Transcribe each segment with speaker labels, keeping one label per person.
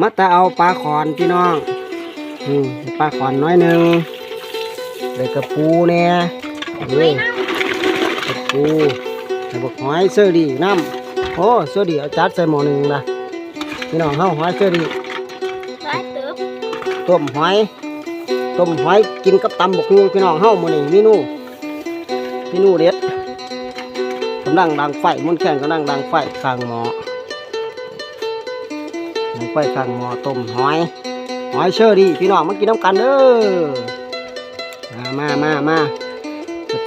Speaker 1: มาแต่เอาปลาขอนพี่น้องอืมปลาขอนน้อยหนึ่งได้กระปูแน่เฮ้ยกระปูได้บักหอยเสื้อดีน้ำโอ้เสื้อดีเอาจัดใส่หม้อหนึ่งละพี่น้องเฮาหอยเสื้อดี
Speaker 2: ร้ายเติบ
Speaker 1: ต้มหอยต้มหอยกินกับตำบกฮูพี่น้องเฮามื้อนี้เมนูเมนูเด็ดกำลังดังไฟมุนแข่งกำลังดังไฟข้างหม้อ ดังไฟข้างหม้อต้มหอย หอยเชอรี่พี่น้องมากินน้ำกันเด้อมามามา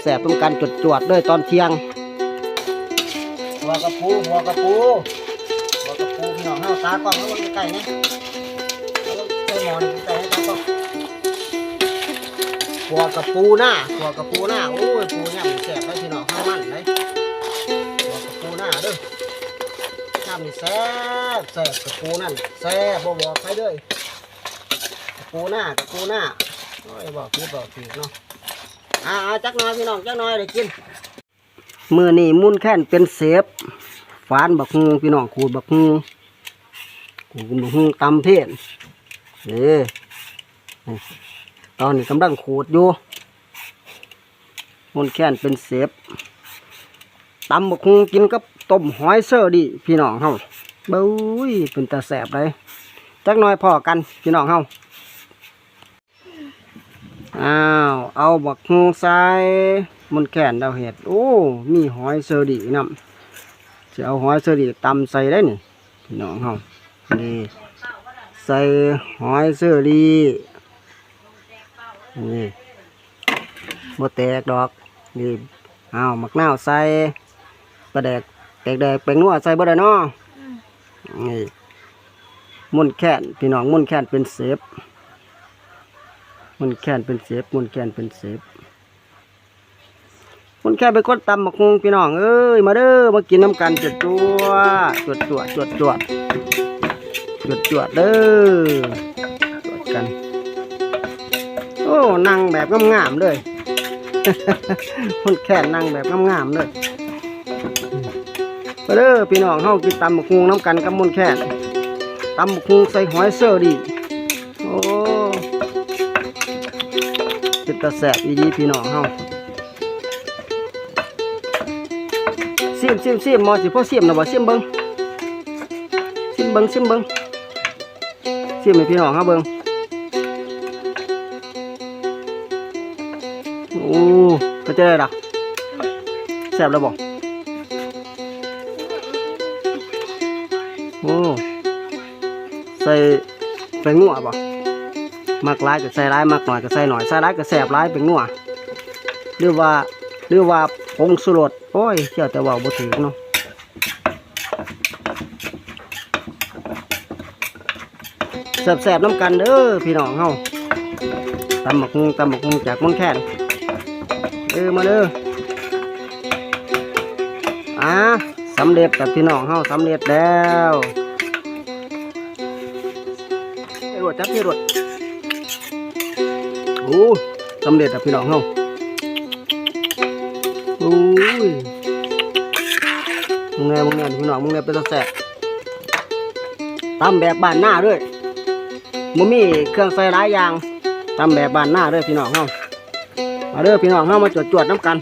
Speaker 1: แสบๆต้มกันจดจวดๆเลยตอนเที่ยงหัวกระปูหัวกระปูหัวกระปูพี่น้องเฮาตากล้องแล้วมันใกล้ๆนะเอาใส่หม้อนี่ใกล้ๆให้ตากล้องหัวกระปูหน้าหัวกระปูหน้าโอ้ยปูเนี่ยมันแสบเล น้ำนี่แซ่บแซ่บกระปูนั่นแซ่บบ่บอกใครด้อปูหน้ากับปูหน้าโอ้ยบอกผิดบอกผิดเนาะอ่าจักน้อยพี่น้องจักน้อยเดี๋ยวกินมือนี่มุ่นแค้นเป็นเสฟฝานบักฮุงพี่น้องขูดบักฮุงขูดบักฮุงตำเทศนี่ตอนนี้กำลังขูดอยู่มุ่นแค้นเป็นเสฟตำบักฮุงกินกับ ต้มหอยเซอร์ดีพี่น้องเฮาเบ้ยเป็นตาแสบเลยจักหน้อยพอกันพี่น้องเฮาอ้าวเอาบักฮงใส่มันแก่นดาวเห็ดโอ้มีหอยเซอร์ดีนำจะเอาหอยเซอร์ดีตำใส่ได้นี่พี่น้องเฮานี่ใส่หอยเซอร์ดีนี่บ่แตกดอกนี่เอามักนาวใส่ปลาแดก กแดกเป็นนัวใส่บ่ได้เนาะนี่มุนแค้นพี่น้องมุนแค้นเป็นเซฟมันแค้นเป็นเสพมันแค้นเป็นเสพมันแค่ไปกดตำบักฮุงพี่น้องเอ้ยมาเด้อมากินน้ำกันจวดจัวจวดจวดจวดจวดจวดจวดเด้อจวดกัน โอ้นั่งแบบงามๆเลยมันแค่นนั่งแบบงามๆเลย มาเด้อพี่น้องเฮากินตำบักฮุงน้ำกันกับมันแค่นตำบักฮุงใส่หอยเซอร์ดีโอ้เป็นตาแสบอีดีพี่น้องเฮาซิมซิมซิมหมมอสิพ่อซิมนะบ่ซิมเบิ่งซิมเบิ่งซิมเบิ่งซิมให้พี่น้องเฮาเบิ่งโอ้ก็จะได้ดอกแซ่บแล้วบ่ โอ้ใส่ใส่งัวบ่มักร้ายก็ใส่ร้ายมักหน่อยก็ใส่หน่อยใส่ร้ายก็แสบร้ายเป็นงัวหรือว่าหรือว่าผงสุรสโอ้ยเจ้าแต่ว่าบ่ถึงเนาะแสบๆน้ำกันเด้อพี่น้องเฮาตำหมกตำหมกจากมืองแค่นเด้อมาเด้ออ่า สำเร็จกับพี่น้องเฮาสำเร็จแล้วเฮ้รวดจับเฮ้รวดโอ้สำเร็จอะพี่น้องเฮาโอ้ยมึงไงมึงไงพี่น้องมึงไงเป็นตาแสบตำแบบบ้านหน้าด้วยมึมีเครื่องใส่หลายอย่างตำแบบบ้านหน้าด้วยพี่น้องเฮามาเด้อพี่น้องเฮามาจวดจวดน้ำกัน